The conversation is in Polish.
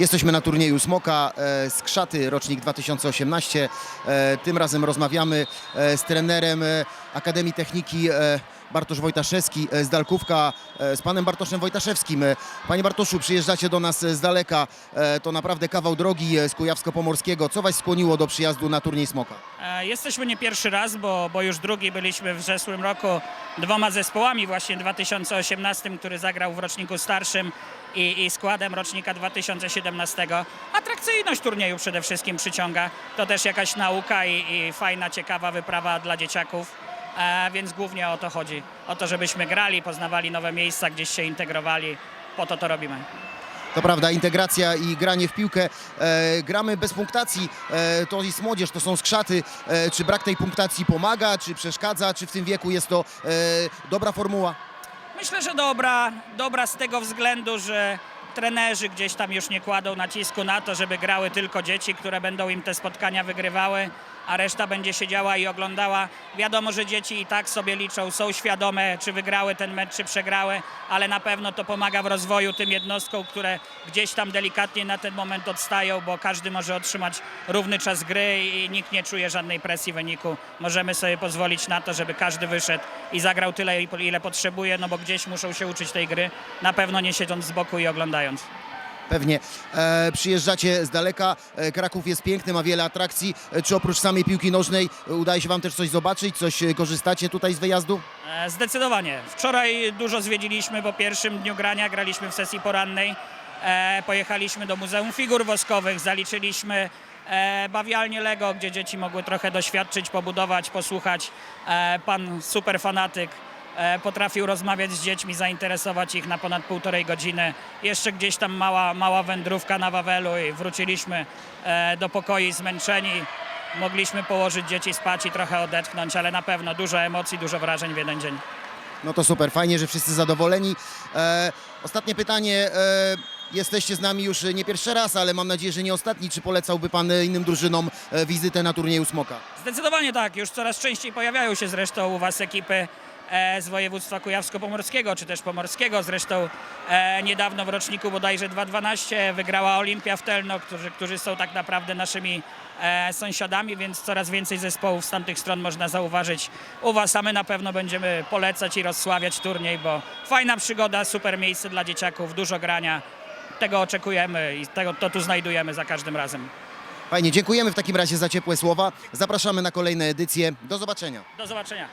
Jesteśmy na turnieju Smoka e, z Krzaty, rocznik 2018. E, Tym razem rozmawiamy e, z trenerem Akademii Techniki Bartosz Wojtaszewski e, z Dalkówka, e, z panem Bartoszem Wojtaszewskim. E, Panie Bartoszu, przyjeżdżacie do nas z daleka. To naprawdę kawał drogi z Kujawsko-Pomorskiego. Co was skłoniło do przyjazdu na turniej Smoka? Jesteśmy nie pierwszy raz, bo, bo już drugi byliśmy w zeszłym roku dwoma zespołami, właśnie 2018, który zagrał w roczniku starszym i, i składem rocznika 2017. Atrakcyjność turnieju przede wszystkim przyciąga. To też jakaś nauka i, i fajna, ciekawa wyprawa dla dzieciaków. E, więc głównie o to chodzi. O to, żebyśmy grali, poznawali nowe miejsca, gdzieś się integrowali. Po to to robimy. To prawda, integracja i granie w piłkę. E, gramy bez punktacji, e, to jest młodzież, to są skrzaty. E, czy brak tej punktacji pomaga, czy przeszkadza, czy w tym wieku jest to e, dobra formuła? Myślę, że dobra, dobra z tego względu, że trenerzy gdzieś tam już nie kładą nacisku na to, żeby grały tylko dzieci, które będą im te spotkania wygrywały, a reszta będzie siedziała i oglądała. Wiadomo, że dzieci i tak sobie liczą, są świadome, czy wygrały ten mecz, czy przegrały, ale na pewno to pomaga w rozwoju tym jednostkom, które gdzieś tam delikatnie na ten moment odstają, bo każdy może otrzymać równy czas gry i nikt nie czuje żadnej presji wyniku. Możemy sobie pozwolić na to, żeby każdy wyszedł i zagrał tyle, ile potrzebuje, no bo gdzieś muszą się uczyć tej gry, na pewno nie siedząc z boku i oglądając. Pewnie. E, przyjeżdżacie z daleka, e, Kraków jest piękny, ma wiele atrakcji. E, czy oprócz samej piłki nożnej e, udaje się wam też coś zobaczyć, coś e, korzystacie tutaj z wyjazdu? E, Zdecydowanie. Wczoraj dużo zwiedziliśmy po pierwszym dniu grania, graliśmy w sesji porannej. E, pojechaliśmy do Muzeum Figur Woskowych, zaliczyliśmy e, bawialnię Lego, gdzie dzieci mogły trochę doświadczyć, pobudować, posłuchać. E, pan super fanatyk potrafił rozmawiać z dziećmi, zainteresować ich na ponad półtorej godziny. Jeszcze gdzieś tam mała, mała wędrówka na Wawelu i wróciliśmy e, do pokoi zmęczeni. Mogliśmy położyć dzieci spać i trochę odetchnąć, ale na pewno dużo emocji, dużo wrażeń w jeden dzień. No to super, fajnie, że wszyscy zadowoleni. E, ostatnie pytanie. E, jesteście z nami już nie pierwszy raz, ale mam nadzieję, że nie ostatni. Czy polecałby pan e, innym drużynom e, wizytę na turnieju Smoka? Zdecydowanie tak, już coraz częściej pojawiają się zresztą u Was ekipy e, z województwa kujawsko-pomorskiego, czy też pomorskiego. Zresztą e, niedawno w roczniku bodajże 2.12 wygrała Olimpia w Telno, którzy, którzy są tak naprawdę naszymi e, sąsiadami, więc coraz więcej zespołów z tamtych stron można zauważyć u Was, a my na pewno będziemy polecać i rozsławiać turniej, bo fajna przygoda, super miejsce dla dzieciaków, dużo grania. Tego oczekujemy i tego, to tu znajdujemy za każdym razem. Fajnie, dziękujemy w takim razie za ciepłe słowa. Zapraszamy na kolejne edycje. Do zobaczenia. Do zobaczenia.